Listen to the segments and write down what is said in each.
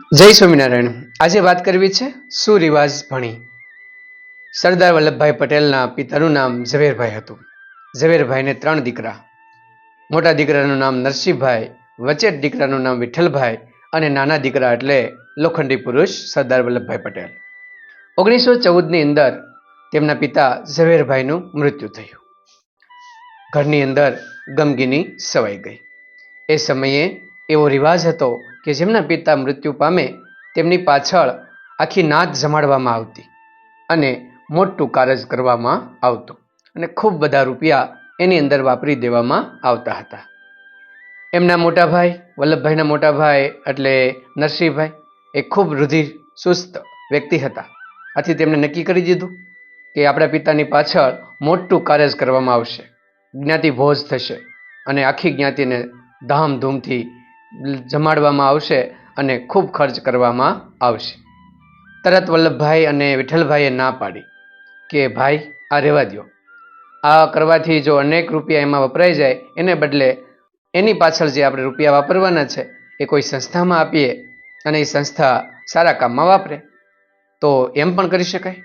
જય સ્વામિનારાયણ. આજે વાત કરવી છે સુરિવાજ ભણી? સરદાર વલ્લભભાઈ પટેલના પિતાનું નામ ઝવેરભાઈ હતું. ઝવેરભાઈને ત્રણ દીકરા. મોટા દીકરાનું નામ નરસિંહભાઈ, વચેટ દીકરાનું નામ વિઠ્ઠલભાઈ અને નાના દીકરા એટલે લોખંડી પુરુષ સરદાર વલ્લભભાઈ પટેલ. ઓગણીસો ચૌદની અંદર તેમના પિતા ઝવેરભાઈનું મૃત્યુ થયું. ઘરની અંદર ગમગીની સવાઈ ગઈ. એ સમયે એવો રિવાજ હતો કે જેમના પિતા મૃત્યુ પામે તેમની પાછળ આખી નાત જમાડવામાં આવતી અને મોટું કારજ કરવામાં આવતું. અને ખૂબ બધા રૂપિયા એની અંદર વાપરી દેવામાં આવતા હતા. એમના મોટા ભાઈ, વલ્લભભાઈના મોટા ભાઈ એટલે નરસિંહભાઈ, એ ખૂબ રુધિર સુસ્ત વ્યક્તિ હતા. આથી તેમણે નક્કી કરી દીધું કે આપણા પિતાની પાછળ મોટું કાર્ય કરવામાં આવશે. જ્ઞાતિ ભોજ થશે અને આખી જ્ઞાતિને ધામધૂમથી જમાડવામાં આવશે અને ખૂબ ખર્ચ કરવામાં આવશે. તરત વલ્લભભાઈ અને વિઠ્ઠલભાઈએ ના પાડી કે, ભાઈ, આ રહેવા દ્યો. આ કરવાથી જો અનેક રૂપિયા એમાં વપરાઈ જાય, એને બદલે એની પાછળ જે આપણે રૂપિયા વાપરવાના છે, એ કોઈ સંસ્થામાં આપીએ અને એ સંસ્થા સારા કામમાં વાપરે. તો એમ પણ કરી શકાય?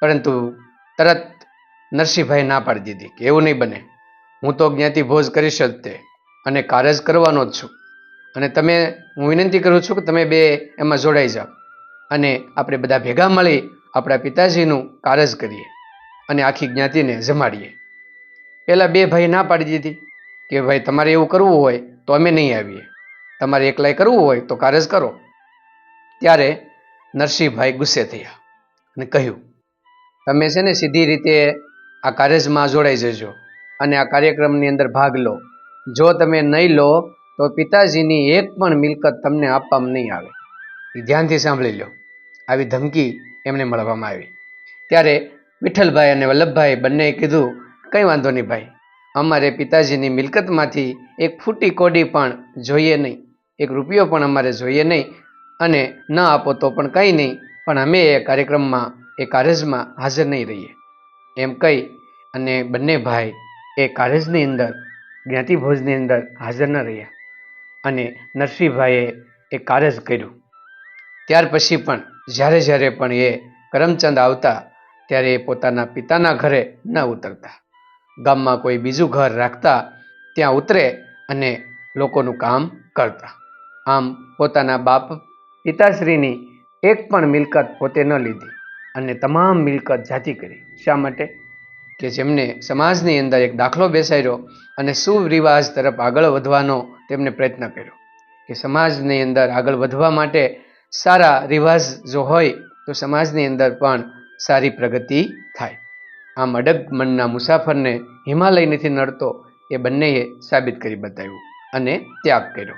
પરંતુ તરત નરસિંહભાઈ ના પાડી દીધી કે, એવું નહીં બને. હું તો જ્ઞાતિ ભોજ કરીશ જ તે અને કારજ કરવાનો જ છું. અને તમે, હું વિનંતી કરું છું કે તમે બે એમાં જોડાઈ જાઓ. અને આપણે બધા ભેગા મળી આપણા પિતાજીનું કારજ કરીએ અને આખી જ્ઞાતિને જમાડીએ. પહેલાં બે ભાઈ ના પાડી દીધી કે ભાઈ તમારે એવું કરવું હોય તો અમે નહીં આવીએ. તમારે એકલાય કરવું હોય તો કારજ કરો. ત્યારે નરસિંહભાઈ ગુસ્સે થયા અને કહ્યું, તમે છે ને સીધી રીતે આ કાર્યમાં જોડાઈ જજો અને આ કાર્યક્રમની અંદર ભાગ લો. જો તમે નહીં લો તો પિતાજીની એક પણ મિલકત તમને આપવામાં નહીં આવે. એ ધ્યાનથી સાંભળી લો. આવી ધમકી એમને મળવામાં આવી. ત્યારે વિઠ્ઠલભાઈ અને વલ્લભભાઈ બંનેએ કીધું, કંઈ વાંધો નહીં ભાઈ. અમારે પિતાજીની મિલકતમાંથી એક ફૂટી કોડી પણ જોઈએ નહીં. એક રૂપિયો પણ અમારે જોઈએ નહીં અને ન આપો તો પણ કંઈ નહીં, પણ અમે એ કાર્યક્રમમાં, એ કાર્યમાં હાજર નહીં રહીએ. એમ કહી અને બંને ભાઈ એ કાર્યની અંદર, જ્ઞાતિભોજની અંદર હાજર ન રહ્યા. અને નરસિંહભાઈએ એ કાર્ય જ કર્યું. ત્યાર પછી પણ જ્યારે જ્યારે પણ એ કરમચંદ આવતા ત્યારે એ પોતાના પિતાના ઘરે ન ઉતરતા. ગામમાં કોઈ બીજું ઘર રાખતા ત્યાં ઉતરે અને લોકોનું કામ કરતા. આમ પોતાના બાપ પિતાશ્રીની એક પણ મિલકત પોતે ન લીધી અને તમામ મિલકત જાતિ કરી. શા માટે? કે જેમને સમાજની અંદર એક દાખલો બેસાડ્યો અને સુરિવાજ તરફ આગળ વધવાનો તેમને પ્રયત્ન કર્યો. કે સમાજની અંદર આગળ વધવા માટે સારા રિવાજ જો હોય, તો સમાજની અંદર પણ સારી પ્રગતિ થાય. આમ અડગ મનના મુસાફરને હિમાલય નથી નડતો એ બંનેએ સાબિત કરી બતાવ્યું અને ત્યાગ કર્યો.